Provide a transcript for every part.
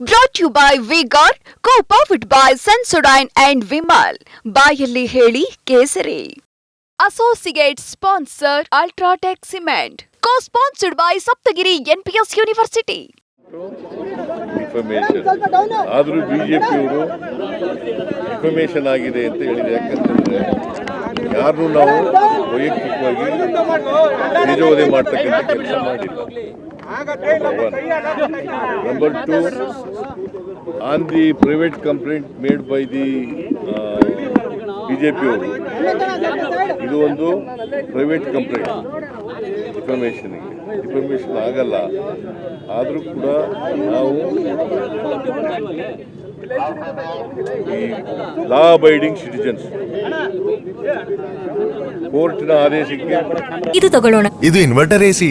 Brought you by V Guard co powered by Sensodyne and Vimal ಬಾಯಲ್ಲಿ ಹೇಳಿ ಕೇಸರಿ. Associate sponsor UltraTech cement co sponsored by Saptagiri NPS university information ಆದರೂ B J ಪಿಯವರು information ಆಗಿದೆ ಅಂತ ಹೇಳಿದೆ ಯಾಕಂತಂದರೆ ಯಾರನ್ನೂ ನಾವು ವೈಯಕ್ತಿಕವಾಗಿ ತೇಜೋವಧೆ ಮಾಡ್ತಕ್ಕಂಥ ಕೆಲಸ ಮಾಡಿಲ್ಲ. Number two on the private complaint made by the B J ಪಿಯವರು ಇದು ಒಂದು ಪ್ರೈವೇಟ್ ಕಂಪ್ಲೇಂಟ್ ಇನ್ಫಾರ್ಮೇಷನ್ಗೆ ಇನ್ಫಾರ್ಮೇಷನ್ ಆಗಲ್ಲ. ಆದರೂ ಕೂಡ ನಾವು ಈ ಲಾ ಅಬೈಡಿಂಗ್ ಸಿಟಿಜನ್ಸ್ ಕೋರ್ಟ್ನ ಆದೇಶಕ್ಕೆ ಇದು ತಗೊಳ್ಳೋಣ. ಇದು ಇನ್ವರ್ಟರ್ ಎಸಿ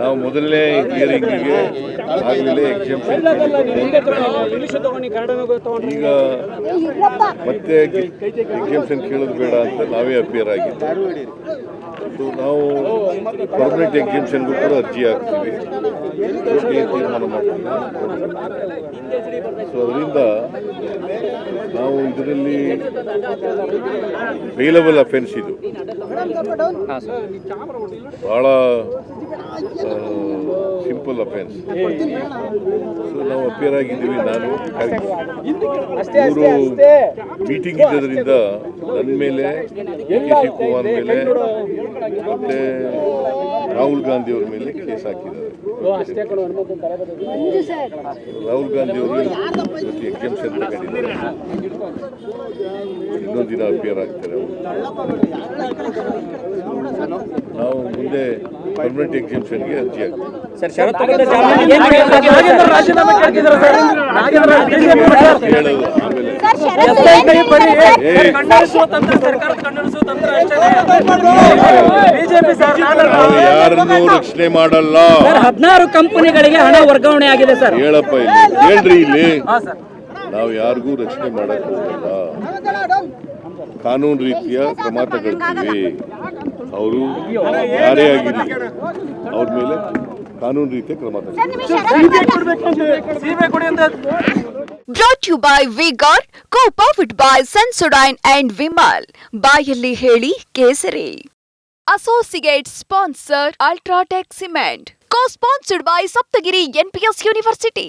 ನಾವು ಮೊದಲನೇ ಹಿಯರಿಂಗಿಗೆ ಆಗಲೇ ಎಕ್ಸಾಮ್ ಈಗ ಮತ್ತೆ ಎಕ್ಸಾಮ್ಷನ್ ಕೇಳೋದು ಬೇಡ ಅಂತ ನಾವೇ ಅಪಿಯರ್ ಆಗಿದ್ದೀವಿ. ಸೊ ನಾವು ಪರ್ಮನೆಂಟ್ ಎಕ್ಸಾಮ್ಷನ್ಗೂ ಕೂಡ ಅರ್ಜಿ ಹಾಕ್ತೀವಿ. ತೀರ್ಮಾನ ಮಾಡ್ತೀವಿ. ಸೊ ಅದರಿಂದ ನಾವು ಇದರಲ್ಲಿ ಬೇಲಬಲ್ ಅಫೆನ್ಸ್ ಇದು. ಭಾಳ ಸಿಂಪಲ್ ಅಫೆನ್ಸ್ ಸೊ ನಾವು ಅಪಿಯರ್ ಆಗಿದ್ದೀವಿ ನಾನು ಇವರು ಮೀಟಿಂಗ್ ಇದ್ದದ್ರಿಂದ ನನ್ನ ಮೇಲೆ ಕೆ. ಮೇಲೆ ಮತ್ತೆ ರಾಹುಲ್ ಗಾಂಧಿ ಅವ್ರ ಮೇಲೆ ಕೇಸ್ ಹಾಕಿದ್ದಾರೆ. ರಾಹುಲ್ ಗಾಂಧಿ ಅವರು ಇವತ್ತು ಎಕ್ಸಾಮ್ಷನ್ ತಗೊಂಡಿದ್ದಾರೆ. ಇನ್ನೊಂದು ದಿನ ಅಪಿಯರ್ ಆಗ್ತಾರೆ ಅವರು. ನಾವು ಮುಂದೆ ಪರ್ಮನೆಂಟ್ ಎಕ್ಸಿಬಿಷನ್ಗೆ ಅರ್ಜಿ ಯಾರನ್ನೂ ರಕ್ಷಣೆ ಮಾಡಲ್ಲ. ಹದಿನಾರು ಕಂಪನಿಗಳಿಗೆ ಹಣ ವರ್ಗಾವಣೆ ಆಗಿದೆ ಸರ್. ಹೇಳಪ್ಪ ಇಲ್ಲಿ. ಹೇಳ್ರಿ ಇಲ್ಲಿ. ನಾವು ಯಾರಿಗೂ ರಕ್ಷಣೆ ಮಾಡಕ್ ಹೋಗಲ್ಲ. ಕಾನೂನು ರೀತಿಯ ಕ್ರಮ ತಗೊಳ್ತೀವಿ ಅವರು ಯಾರೇ ಆಗಿರಲಿ ಅವ್ರ ಮೇಲೆ ಕಾನೂನು ರೀತಿಯ ಕ್ರಮ ತಗೊಳ್ತೀವಿ brought you by V Guard co powered by Sensodyne and Vimal ಬಾಯಲ್ಲಿ ಹೇಳಿ ಕೇಸರಿ associate sponsor UltraTech cement co sponsored by Saptagiri NPS university